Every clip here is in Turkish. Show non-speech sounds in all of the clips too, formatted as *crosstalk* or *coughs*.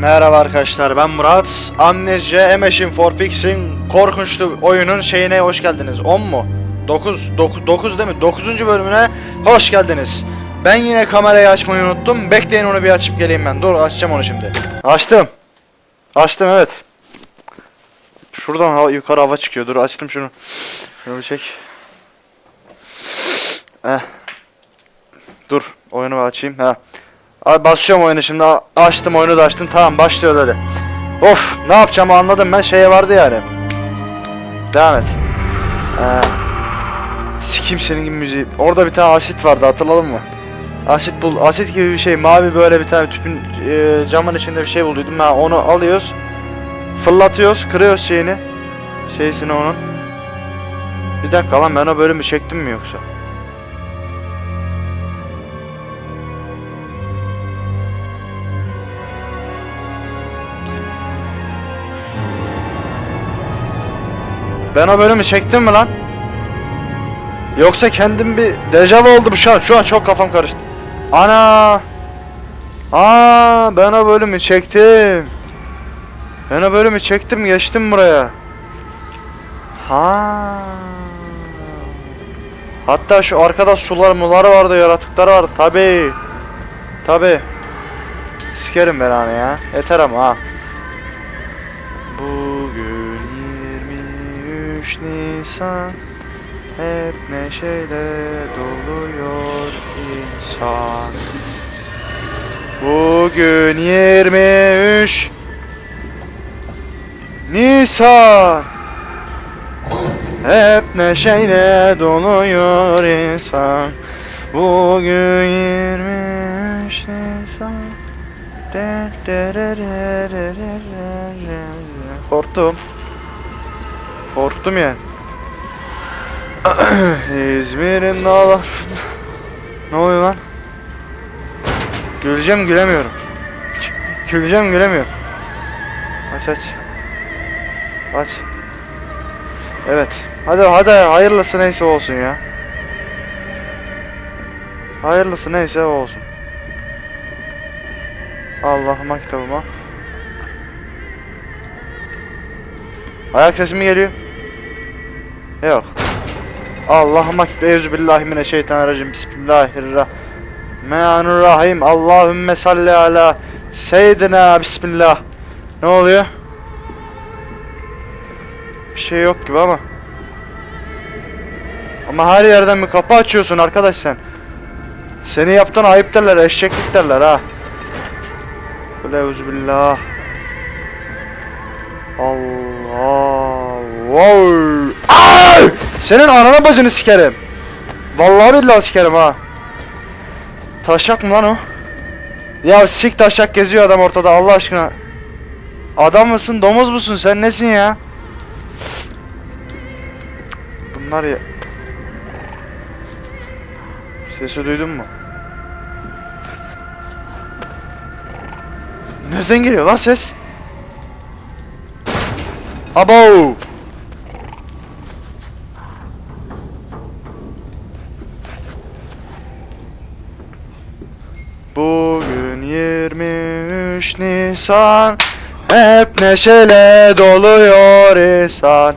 Merhaba arkadaşlar ben Murat. Amnesia Emeşin for Pix'in korkunçlu oyunun şeyine hoş geldiniz. 10 mu? 9, 9, 9 değil mi? 9. bölümüne hoş geldiniz. Ben yine kamerayı açmayı unuttum. Bekleyin onu bir açıp geleyim ben. Dur açacağım onu şimdi. Açtım. Açtım evet. Şuradan hava, yukarı hava çıkıyor. Dur açtım şunu. Şunu bir çek. Eh. Dur oyunu açayım. Ha. Abi basıyorum oyunu şimdi açtım oyunu da açtım tamam başlıyor dedi. Of ne yapacağımı anladım ben şeye vardı yani. Devam et. Ee, sikim senin gibi müziği. Orada bir tane asit vardı hatırladın mı? Asit bul asit gibi bir şey mavi böyle bir tane tüpün e, camın içinde bir şey bulduydum ben onu alıyoruz. Fırlatıyoruz kırıyoruz şeyini. Şeysini onun. Bir dakika lan ben o bölümü çektim mi yoksa? Ben o bölümü çektim mi lan? Yoksa kendim bir dejavu oldu bu şu an. Şu an çok kafam karıştı. Ana! Aa, ben o bölümü çektim. Ben o bölümü çektim, geçtim buraya. Ha. Hatta şu arkada sular muları vardı, yaratıklar vardı. Tabi. Tabi. Sikerim ben hani ya. Yeter ama ha. Nisan Hep neşeyle doluyor insan. Bugün 23 Nisan. Hep neşeyle doluyor insan. Bugün 23 Nisan. Korktum. Korktum yani. *clears throat* İzmir'in dağlar. ne oluyor lan? Güleceğim gülemiyorum. Güleceğim gülemiyorum. Aç aç. Aç. Evet. Hadi hadi hayırlısı neyse olsun ya. Hayırlısı neyse olsun. Allah'ıma kitabıma. Ayak sesi mi geliyor? Yok. Allahümme Euzubillahimineşşeytanirracim. Bismillahirrahmanirrahim. Allahümme salli ala seyyidina bismillah. Ne oluyor? Bir şey yok gibi ama. Ama her yerden bir kapı açıyorsun arkadaş sen. Seni yaptığın ayıp derler, eşeklik derler ha. Euzubillah. Allah. Wow. Ay! Senin anana bacını sikerim. Vallahi billahi sikerim ha. Taşak mı lan o? Ya sik taşak geziyor adam ortada Allah aşkına. Adam mısın domuz musun sen nesin ya? Bunlar ya. Sesi duydun mu? Nereden geliyor lan ses? Abo! Nisan Hep neşeyle doluyor insan.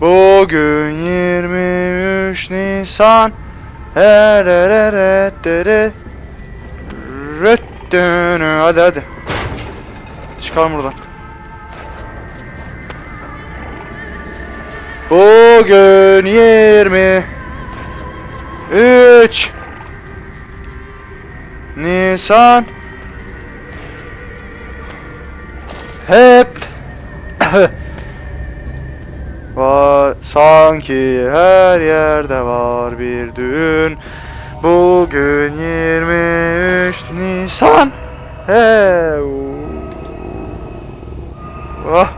Bugün 23 Nisan. Hadi hadi. Çıkalım buradan. Bugün 20 3 Nisan Hep *coughs* Var sanki her yerde var bir düğün Bugün 23 Nisan. He. Oh.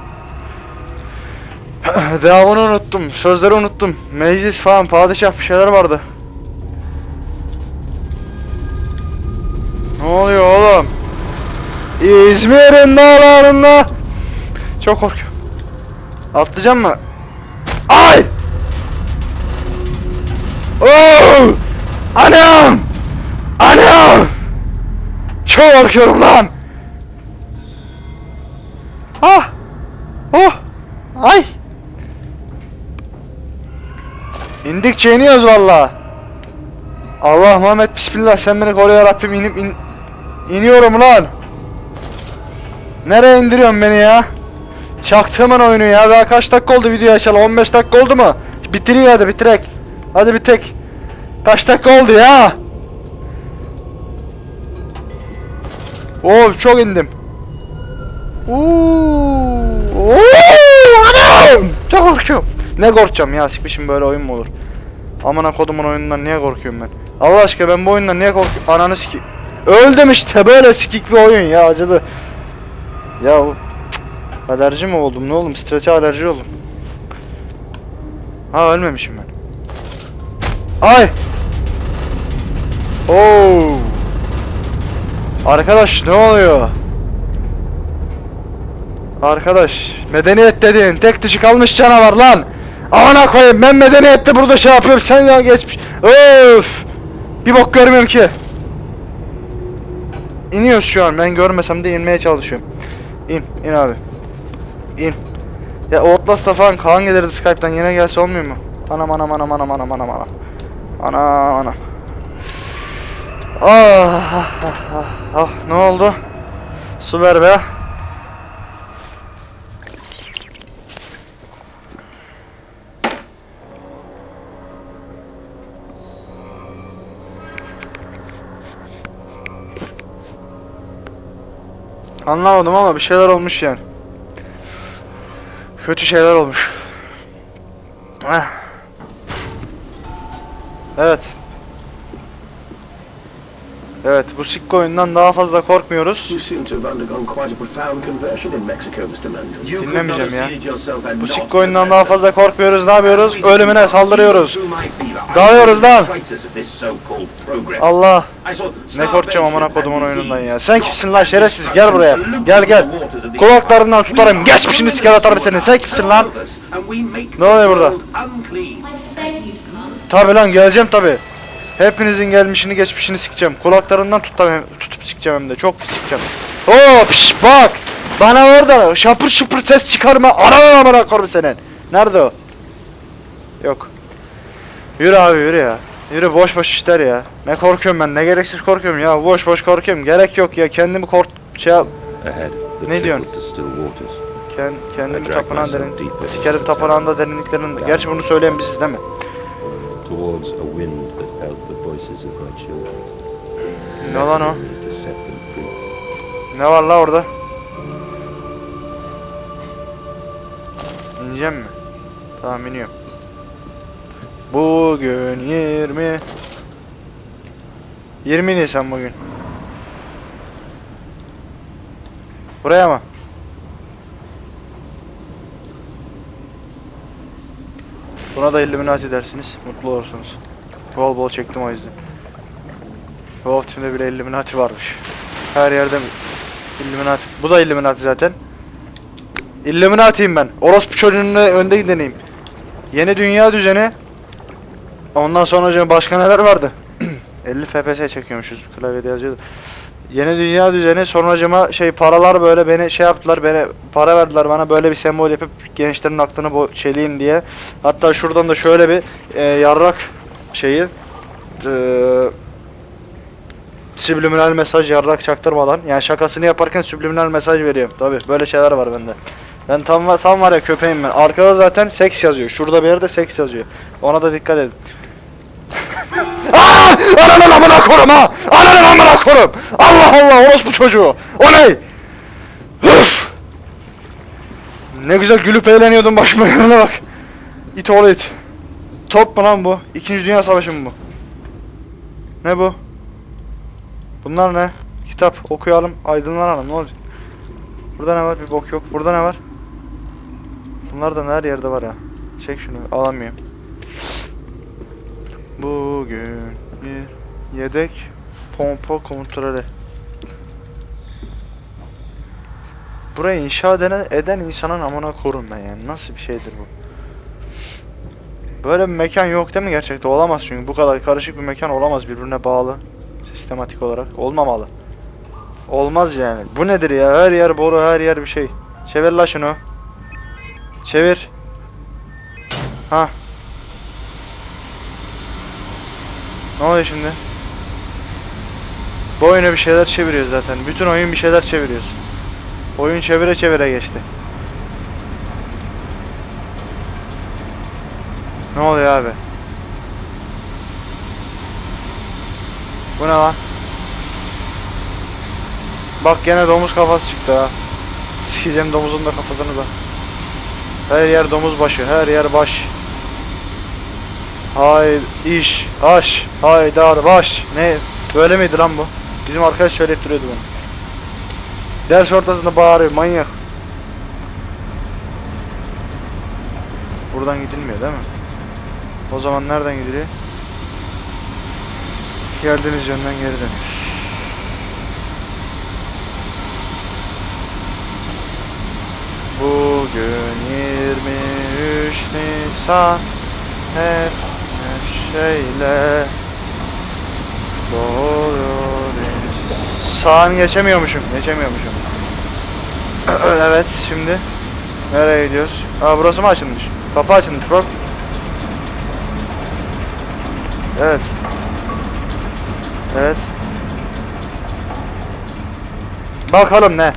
*coughs* Devamını unuttum. Sözleri unuttum. Meclis falan, padişah bir şeyler vardı. İzmir'in dağlarında. Çok korkuyorum. Atlayacağım mı? Ay! Oh! Anam! Anam! Çok korkuyorum lan! Ah! Oh! Ay! İndikçe iniyoruz valla. Allah Muhammed Bismillah sen beni koru ya Rabbim inip in, iniyorum lan. Nereye indiriyorsun beni ya? Çaktığımın oyunu ya daha kaç dakika oldu video açalı 15 dakika oldu mu? Bitiriyor hadi bitirek. Hadi bitek. Kaç dakika oldu ya? Oo çok indim. Oo, anam! Çok korkuyorum. Ne korkacağım ya sikmişim böyle oyun mu olur? Amına kodumun oyunundan niye korkuyorum ben? Allah aşkına ben bu oyundan niye korkuyorum? Ananı siki. Öldüm işte böyle sikik bir oyun ya acıdı. Ya alerji mi oldum ne oldum? Streçe alerji oldum. Ha ölmemişim ben. Ay! Oo! Arkadaş ne oluyor? Arkadaş medeniyet dediğin tek dişi kalmış canavar lan. Amına koyayım ben medeniyette burada şey yapıyorum sen ya geçmiş. Öf! Bir bok görmüyorum ki. İniyoruz şu an ben görmesem de inmeye çalışıyorum. İn, in abi. İn. Ya Outlast'ta falan Kaan gelirdi Skype'tan yine gelse olmuyor mu? Anam anam anam anam anam anam anam. Anam anam. Ah, ah, ah, ah, ah, ne oldu? Su ver be. Anlamadım ama bir şeyler olmuş yani. Kötü şeyler olmuş. Heh. Evet. Evet, bu sikko oyundan daha fazla korkmuyoruz. Dinlemeyeceğim ya. Bu sikko oyundan daha fazla korkmuyoruz, ne yapıyoruz? Ölümüne saldırıyoruz. Dağılıyoruz lan. Allah. Ne korkacağım amına kodumun oyunundan ya. Sen kimsin lan şerefsiz gel buraya. Gel gel. Kulaklarından tutarım. Geçmişini siker atarım seni. Sen kimsin lan? Ne oluyor burada? Tabi lan geleceğim tabi. Hepinizin gelmişini geçmişini sikeceğim. Kulaklarından tutam, tutup sikeceğim hem de. Çok sikeceğim. Oo piş bak. Bana orada şapır şupur ses çıkarma. Ana amına korum senin. Nerede o? Yok. Yürü abi yürü ya. Yürü boş boş işler ya. Ne korkuyorum ben ne gereksiz korkuyorum ya. Boş boş korkuyorum. Gerek yok ya. Kendimi kork şey the Ne diyorsun? Kend, kendimi tapınağın derin, sikerim into tapınağında derinliklerinde. Gerçi bunu söyleyen biziz değil mi? Ne lan o? Ne var la orada? İneceğim mi? Tamam iniyorum. Bugün 20 20 Nisan bugün. Buraya mı? Buna da Illuminati dersiniz. Mutlu olursunuz. Bol bol çektim o yüzden. Wolf Team'de bile Illuminati varmış. Her yerde Illuminati. Bu da Illuminati zaten. Illuminati'yim ben. Orospu çocuğunun önde gideneyim. Yeni dünya düzeni. Ondan sonra hocam başka neler vardı? *clears throat* 50 FPS çekiyormuşuz. Klavyede yazıyordu. Yeni dünya düzeni sonracıma şey paralar böyle beni şey yaptılar beni para verdiler bana böyle bir sembol yapıp gençlerin aklını bo- çeleyim diye. Hatta şuradan da şöyle bir e, yarrak şeyi e, subliminal mesaj yarrak çaktırmadan yani şakasını yaparken subliminal mesaj veriyorum. Tabi böyle şeyler var bende. Ben tam tam var ya köpeğim ben. Arkada zaten seks yazıyor. Şurada bir yerde seks yazıyor. Ona da dikkat edin. Ananın amına korum ha! Ananın amına korum! Allah Allah orospu çocuğu! O ne? Üf! Ne güzel gülüp eğleniyordum başıma yanına bak. İt oğlu it. Top mu lan bu? İkinci Dünya Savaşı mı bu? Ne bu? Bunlar ne? Kitap okuyalım, aydınlanalım ne olacak? Burada ne var? Bir bok yok. Burada ne var? Bunlar da her yerde var ya. Çek şunu, alamıyorum. Bugün yedek pompa kontrolü. Burayı inşa eden, eden insanın amına korum ben yani. Nasıl bir şeydir bu? Böyle bir mekan yok değil mi gerçekten? Olamaz çünkü bu kadar karışık bir mekan olamaz birbirine bağlı. Sistematik olarak. Olmamalı. Olmaz yani. Bu nedir ya? Her yer boru, her yer bir şey. Çevir la şunu. Çevir. Ha. Ne oluyor şimdi? Bu oyuna bir şeyler çeviriyor zaten. Bütün oyun bir şeyler çeviriyorsun. Oyun çevire çevire geçti. Ne oluyor abi? Bu ne lan? Bak gene domuz kafası çıktı ha. Sikeceğim domuzun da kafasını da. Her yer domuz başı, her yer baş. Hay iş, aş, haydar baş. Ne? Böyle miydi lan bu? Bizim arkadaş söyleyip duruyordu bunu. Ders ortasında bağırıyor manyak. Buradan gidilmiyor değil mi? O zaman nereden gidiliyor? Geldiğiniz yönden geri dön. Bugün 23 Nisan hep neşeyle doğuyor Sağını geçemiyormuşum, geçemiyormuşum. *clears throat* evet, şimdi nereye gidiyoruz? Aa burası mı açılmış? Kapı açılmış bak. Evet. Evet. Bakalım ne?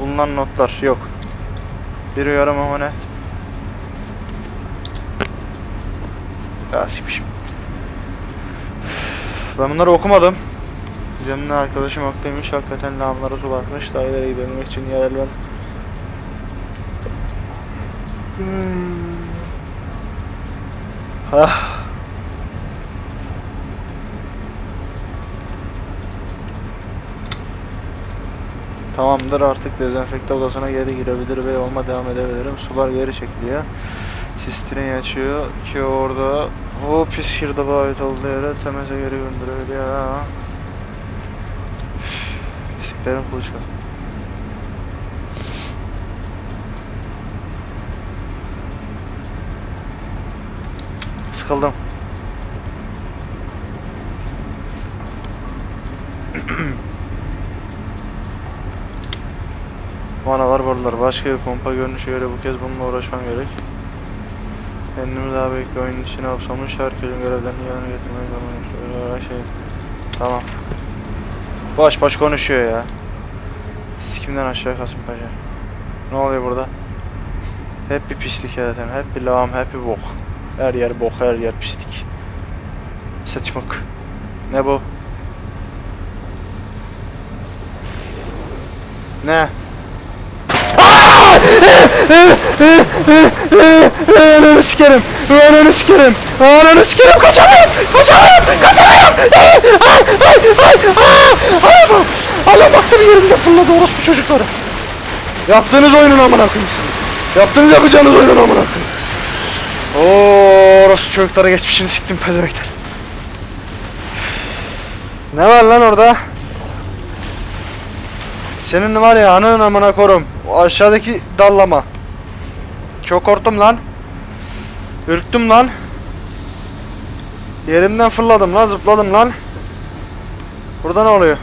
Bulunan notlar yok. Bir uyarım ama ne? Ya. Ben bunları okumadım. Canlı arkadaşım haklıymış. Hakikaten lağımlara su bakmış. Daireye gidebilmek için yerler. Hmm. Ah. Tamamdır artık dezenfekte odasına geri girebilir ve yoluma devam edebilirim. Sular geri çekiliyor. Sistini açıyor ki orada o pis girdaba ait olduğu yere temize geri gönderiyor ya. Pisliklerin kuluçka. Sıkıldım. *clears throat* Vanalar borular. Başka bir pompa görünüşe göre bu kez bununla uğraşmam gerek. Kendimi daha bir oyunun içine hapsamış. Herkesin görevlerini yerine zorundayım. Şöyle şey. Tamam. Baş baş konuşuyor ya. Sikimden aşağı Kasımpaşa. Ne oluyor burada? Hep bir pislik zaten. Hep bir lağım, hep bir bok. Her yer bok, her yer pislik. Saçmak. Ne bu? Ne? Ananı sikerim. Ananı sikerim. Ananı sikerim. Kaçamıyorum. Kaçamıyorum. Kaçamıyorum. Ay, ay, ay, ay, ay, Allah baktım yerimde fırladı orospu çocukları. Yaptığınız oyunun amına koyayım. Yaptığınız yapacağınız oyunun amına koyayım. Oo, orospu çocuklara geçmişini siktim pezemekler. Ne var lan orada? Senin var ya anın amına korum. O aşağıdaki dallama. Çok korktum lan. Ürktüm lan. Yerimden fırladım lan zıpladım lan. Burada ne oluyor?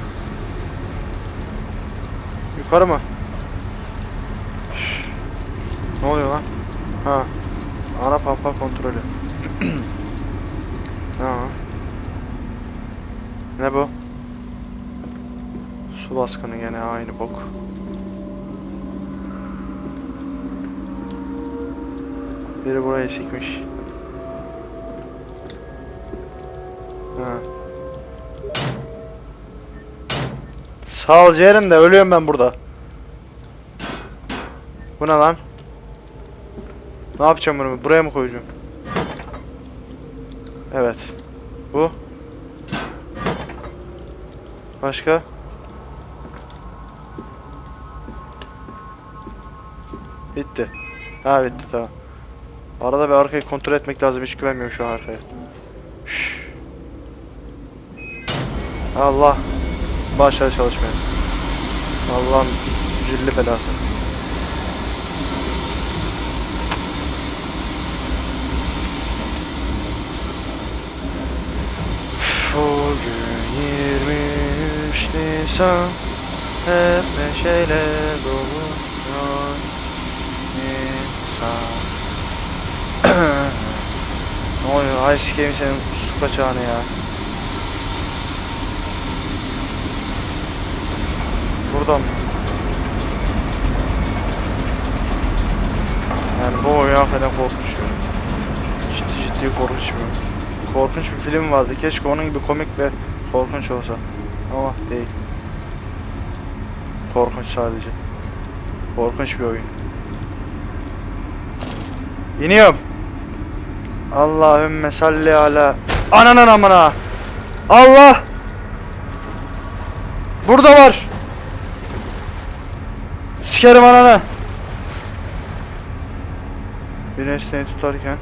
Yukarı mı? Ne oluyor lan? Ha. Ana pampa kontrolü. *clears throat* ha. Ne bu? Su baskını gene aynı bok. Biri buraya çekmiş. Ha. Sağ ol Ceren de ölüyorum ben burada. Bu ne lan? Ne yapacağım bunu? Buraya mı koyacağım? Evet. Bu. Başka? Bitti. Ha bitti tamam. Arada bir arkayı kontrol etmek lazım. Hiç güvenmiyorum şu an arkaya. Allah. Başladı çalışmaya. Allah'ın cilli belası. Bugün 23 Nisan Hep neşeyle doluyor Ay sikeyim senin su kaçağını ya Buradan? Yani bu oyun hakikaten korkunç ya. Ciddi ciddi korkunç bir. Korkunç bir film vardı. Keşke onun gibi komik ve korkunç olsa. Ama değil. Korkunç sadece. Korkunç bir oyun. İniyorum. Allahümme salli ala. Ananın amına. Allah. Burada var. Sikerim ananı. Bir nesneyi tutarken.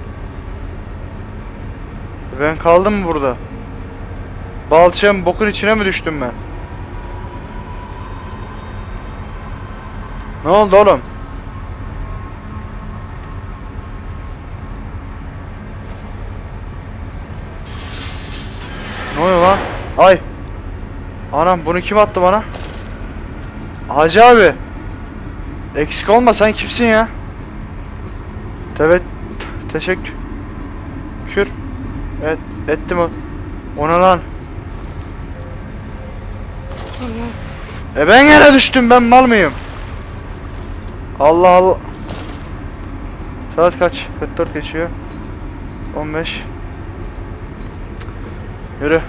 Ben kaldım mı burada? Balçığım bokun içine mi düştüm ben? Ne oldu oğlum? Ne oluyor lan? Ay. Anam bunu kim attı bana? Hacı abi. Eksik olma sen kimsin ya? Evet. Teşekkür. Kür. Evet. Ettim o. Ona lan. E ben yere düştüm ben mal mıyım? Allah Allah. Saat kaç? 44 geçiyor. 15. Yürü.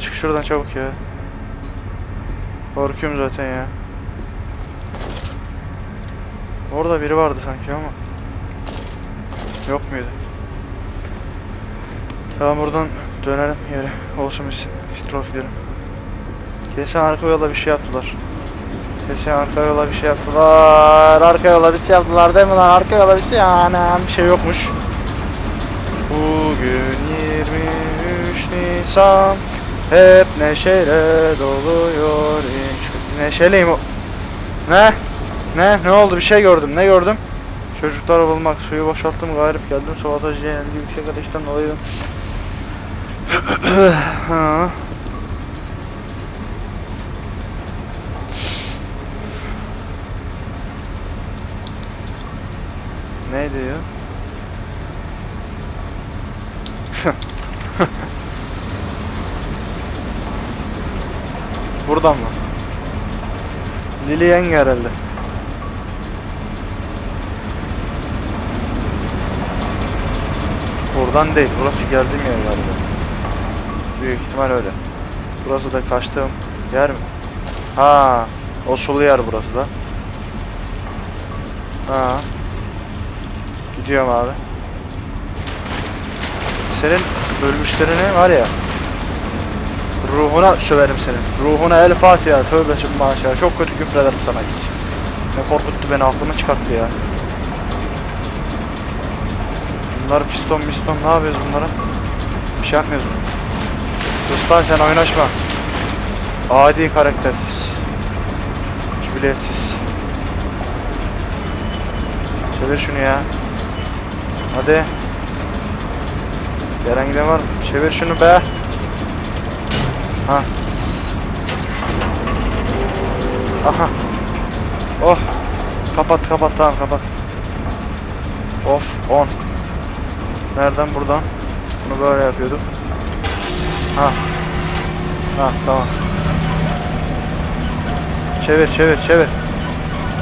Çık şuradan çabuk ya. Korkuyorum zaten ya. Orada biri vardı sanki ama. Yok muydu? Tamam buradan dönelim yere. Olsun bitsin. Strof. Kesin arka yola bir şey yaptılar. Kesin arka yola bir şey yaptılar. Arka yola bir şey yaptılar değil mi lan? Arka yola bir şey yani bir şey yokmuş. Bugün 23 Nisan Hep neşeyle doluyor inç- Neşeliyim o Ne? Ne? Ne oldu? Bir şey gördüm. Ne gördüm? Çocukları bulmak, suyu boşalttım, gayrip geldim, sabotaj yenildi, yüksek ateşten dolayı. *clears throat* ha. Ne diyor? Buradan mı? Lili yenge herhalde. Buradan değil. Burası geldiğim yer galiba. Büyük ihtimal öyle. Burası da kaçtığım yer mi? Ha, o sulu yer burası da. Ha. Gidiyorum abi. Senin ölmüşlerini var ya. Ruhuna söverim senin. Ruhuna el Fatiha. Tövbe maşallah. Çok kötü küfrederim sana git. Ne korkuttu beni aklımı çıkarttı ya. Bunlar piston piston ne yapıyoruz bunlara? Bir şey yapmıyoruz. Sus lan sen oynaşma. Adi karaktersiz. Cibiliyetsiz. Çevir şunu ya. Hadi. Gelen giden var mı? Çevir şunu be. Ha. Aha. Oh. Kapat kapat tamam kapat. Of on. Nereden buradan? Bunu böyle yapıyorduk. Ha. Ha tamam. Çevir çevir çevir.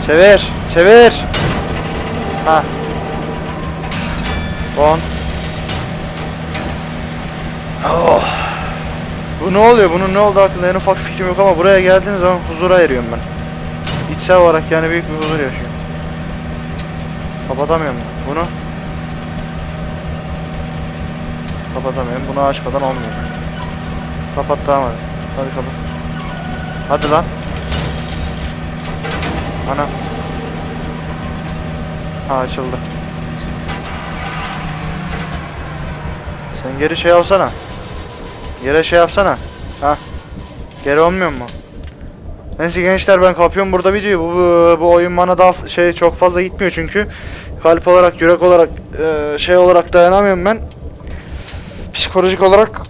Çevir çevir. Ha. 10. Oh. Ne oluyor? Bunun ne oldu hakkında en ufak fikrim yok ama buraya geldiğiniz zaman huzura eriyorum ben. İçsel olarak yani büyük bir huzur yaşıyorum. Kapatamıyorum bunu. Kapatamıyorum. Bunu açmadan olmuyor. Kapat tamam hadi. Hadi kapat. Hadi lan. Ana. Ha açıldı. Sen geri şey alsana. Yere şey yapsana. Ha. Geri olmuyor mu? Neyse gençler ben kapıyorum burada videoyu. Bu, bu, bu oyun bana daha şey çok fazla gitmiyor çünkü. Kalp olarak, yürek olarak, e, şey olarak dayanamıyorum ben. Psikolojik olarak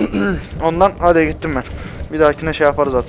*clears throat* ondan hadi gittim ben. Bir dahakine şey yaparız artık.